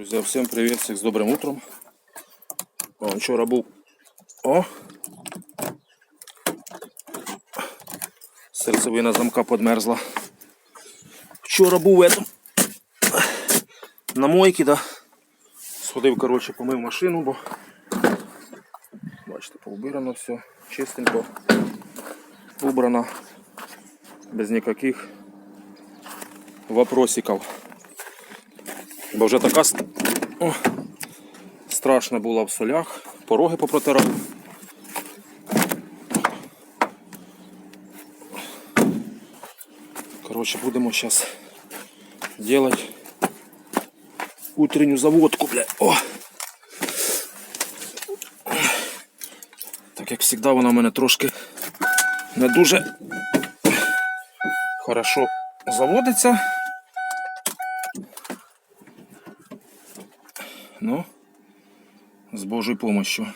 Друзі, всім привіт, всіх з добрим утром. О, вчора був. О! Серцевина замка подмерзла. Вчора був в этом. На мойці, да. Сходив, коротше, помив машину, бо бачите, поубирано все, чистенько, убрано, без ніяких вопросиків. Бо вже така О, страшна була в солях, пороги попротирав. Коротше, будемо зараз делать утренню заводку, бля. О! Так як завжди вона в мене трошки не дуже хорошо заводиться. Ну, с Божьей помощью.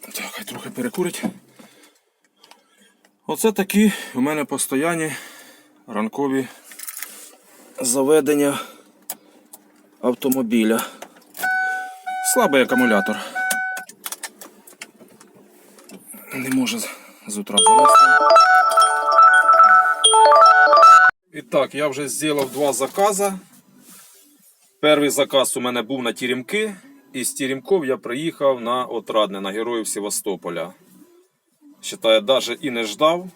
Так, хай трохи перекурить. Оце такі у мене постоянні ранкові заведення автомобіля. Слабий акумулятор. Не може з- утра завести. І так, я вже зробив два закази. Перший заказ у мене був на Тірімки, і з Тірімков я приїхав на Отрадне, на Героїв Севастополя. Считаю, навіть і не ждав.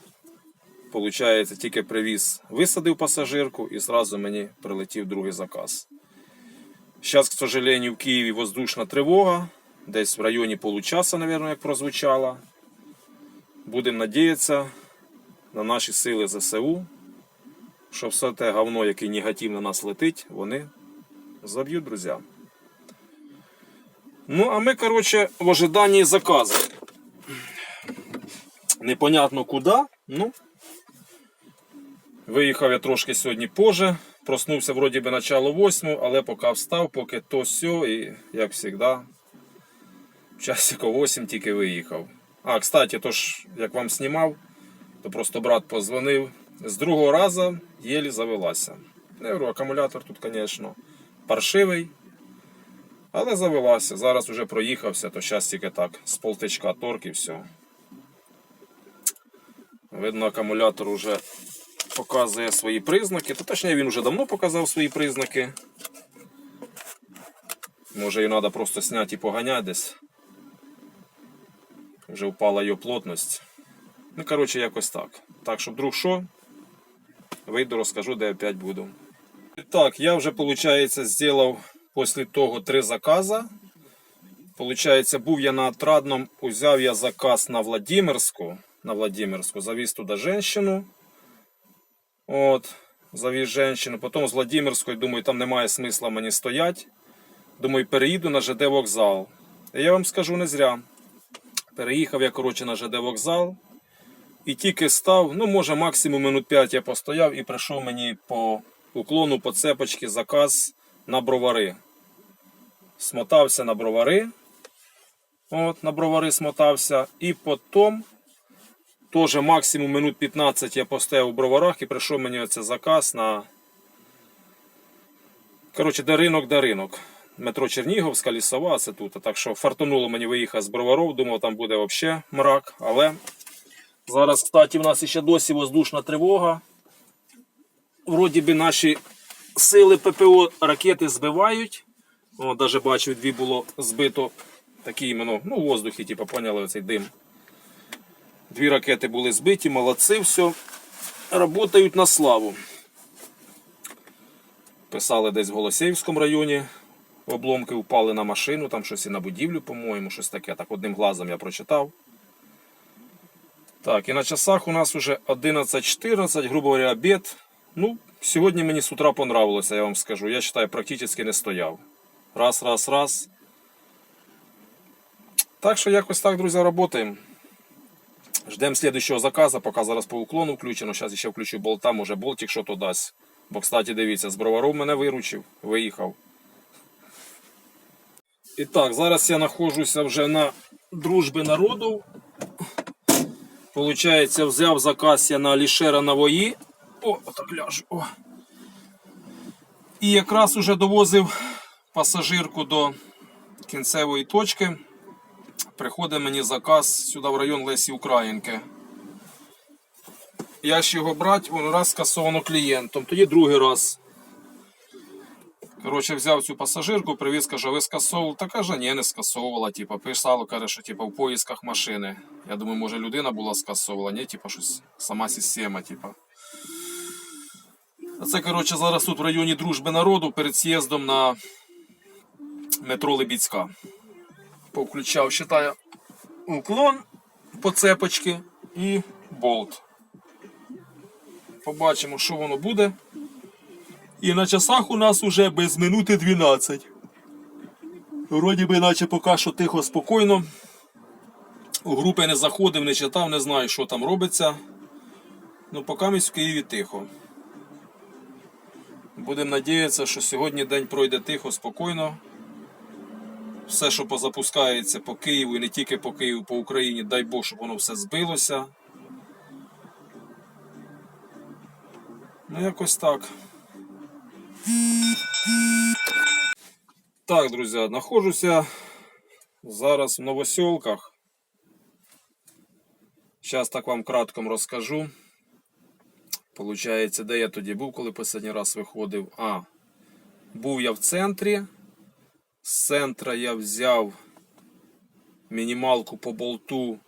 Получається, тільки привіз, висадив пасажирку і зразу мені прилетів другий заказ. Зараз, к сожалению, в Києві воздушна тривога. Десь в районі получаса, мабуть, як прозвучала. Будемо надіятися на наші сили ЗСУ, що все те говно, яке негативно на нас летить, вони заб'ють, друзі. Ну, а ми, коротше, в ожиданні заказу. Непонятно куди, ну. Виїхав я трошки сьогодні позже. Проснувся вроді би начало 8, але поки встав, поки то все, і як завжди, в часико 8 тільки виїхав. А, кстати, то ж, як вам знімав, то просто брат позвонив. З другого разу єлі завелася. Я говорю, акумулятор тут, звісно, паршивий. Але завелася. Зараз вже проїхався, то зараз тільки так, з полтичка торк і все. Видно, акумулятор вже показує свої признаки. То точніше він вже давно показав свої признаки. Може її треба просто зняти і поганяти десь. Вже впала її плотність. Ну, коротше, якось так. Так, щоб вдруг що, вийду, розкажу, де опять буду. І так, я вже, виходить, зробив після того три закази. Получається, був я на Отрадном, узяв я заказ на Владимирську. На Владимирську, завіз туди женщину. От, завіз женщину. Потім з Владимирської, думаю, там немає смисла мені стояти. Думаю, переїду на ЖД вокзал. І я вам скажу не зря. Переїхав я, коротше, на ЖД вокзал. І тільки став, ну, може, максимум минут 5 я постояв і прийшов мені по уклону по цепочці заказ на бровари. Смотався на бровари. От, на бровари смотався. І потім, теж максимум минут 15 я постояв у броварах і прийшов мені оце заказ на. Коротше, де ринок, де ринок. Метро Чернігівська, лісова, це тут. Так що фартануло мені виїхати з броваров, думав, там буде взагалі мрак. Але зараз, кстати, в нас ще досі воздушна тривога. Вроді би наші сили ППО ракети збивають. О, бачу, дві було збито такі іменно, ну, в воздухі, типу, поняли оцей дим. Дві ракети були збиті, молодці, все. Работають на славу. Писали десь в Голосіївському районі. Обломки впали на машину, там щось і на будівлю, по-моєму, щось таке. Так одним глазом я прочитав. Так, і на часах у нас вже 11.14, грубо говоря, обід. Ну, сьогодні мені з утра понравилося, я вам скажу. Я вважаю, практично не стояв. Раз, раз, раз. Так що якось так, друзі, працюємо. Ждемо слідчого заказу, поки зараз по уклону включено. Зараз ще включу болта, може болтик що то дасть. Бо, кстати, дивіться, з броваром мене виручив, виїхав. І так, зараз я знаходжуся вже на дружбі народу. Получається, взяв заказ я на Алішера Навої. О, отак ляжу. О. І якраз уже довозив пасажирку до кінцевої точки. Приходить мені заказ сюди в район Лесі Українки. Я ж його брати, воно раз скасовано клієнтом, тоді другий раз. Коротше, взяв цю пасажирку, привіз, каже, ви скасовували? Та каже, ні, не скасовувала. Типа, писало, каже, що типа, в поїсках машини. Я думаю, може людина була скасовувала, ні, типа щось, сама система, типа. А це, коротше, зараз тут в районі Дружби народу перед з'їздом на метро Лебідська. Повключав, считаю, уклон по цепочці і болт. Побачимо, що воно буде. І на часах у нас уже без минути 12. Вроді би, наче поки що тихо, спокійно. У групи не заходив, не читав, не знаю, що там робиться. Ну, поки ми в Києві тихо. Будемо надіятися, що сьогодні день пройде тихо, спокійно. Все, що позапускається по Києву і не тільки по Києву, по Україні, дай Бог, щоб воно все збилося. Ну, якось так. Так, друзі, знаходжуся зараз в Новосілках. Зараз так вам кратко розкажу. Получається, де я тоді був, коли останній раз виходив. А, був я в центрі. З центра я взяв мінімалку по болту.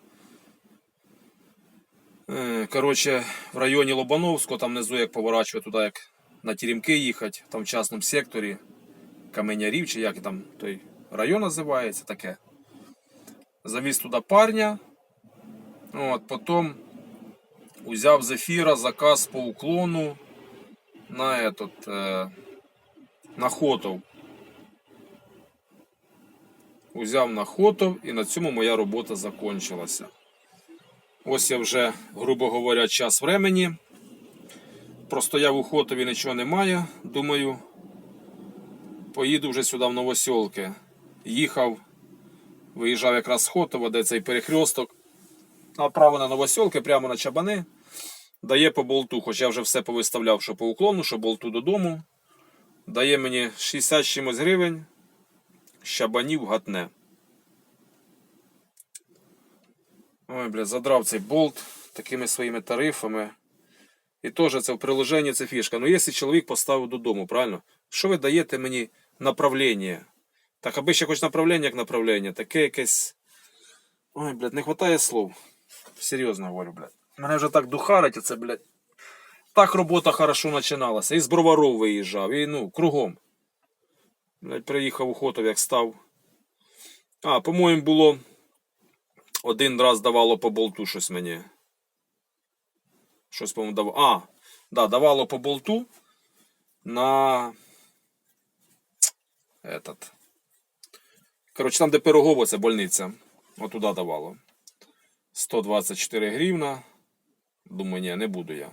Е, Коротше, в районі Лобановського, там внизу як поворачувати туди, як на Теремки їхати, там в частному секторі. Каменярів, чи як там той район називається таке. Завіз туди парня. От, Потім взяв з ефіра заказ по уклону на этот, е, на Хотов. Узяв на Хотов і на цьому моя робота закончилася. Ось я вже, грубо говоря, час времени. Простояв у Хотові, нічого немає. Думаю, поїду вже сюди в Новосілки. Їхав, виїжджав якраз з Хотова, де цей перехресток. Направо на Новосілки, прямо на чабани. Дає по болту, хоч я вже все повиставляв, що по уклону, що болту додому. Дає мені 60 чимось гривень. Щабанів гатне. Ой, бля, задрав цей болт такими своїми тарифами. І теж це в приложенні це фішка. Ну, якщо чоловік поставив додому, правильно? Що ви даєте мені направлення? Так, аби ще хоч направлення як направлення, таке якесь. Ой, блядь, не вистачає слов. Серйозно говорю, блядь. Мене вже так духарить, оце, блядь. Так робота хорошо починалася. І з броваров виїжджав, і ну, кругом. Блядь, приїхав у Хотов, як став. А, по-моєму, було. Один раз давало по болту щось мені. Щось, по-моєму, давало. А, да, давало по болту на. Этот. Коротше, там, де Пирогово, це больниця. Отуда давало. 124 гривна. Думаю, ні, не буду я.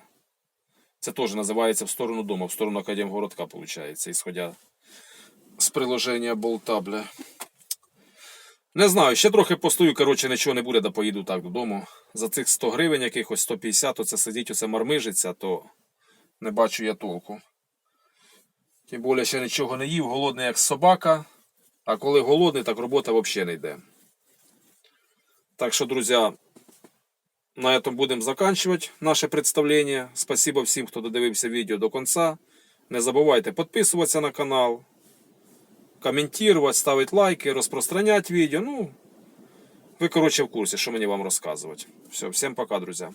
Це теж називається в сторону дому, в сторону Академгородка, виходить, ісходя з приложення болта, бля. Не знаю, ще трохи постою, коротше, нічого не буде, да поїду так додому. За цих 100 гривень якихось 150, оце сидіть, оце мармижиться, то не бачу я толку. Тим більше ще нічого не їв, голодний як собака. А коли голодний, так робота взагалі не йде. Так що, друзі, на этом будем заканчивать наше представление. Спасибо всім, хто додивився відео до конца. Не забувайте підписуватися на канал, коментувати, ставити лайки, розпространяти відео. Ну, ви, коротше, в курсі, що мені вам розказувати. Все, всім пока, друзі.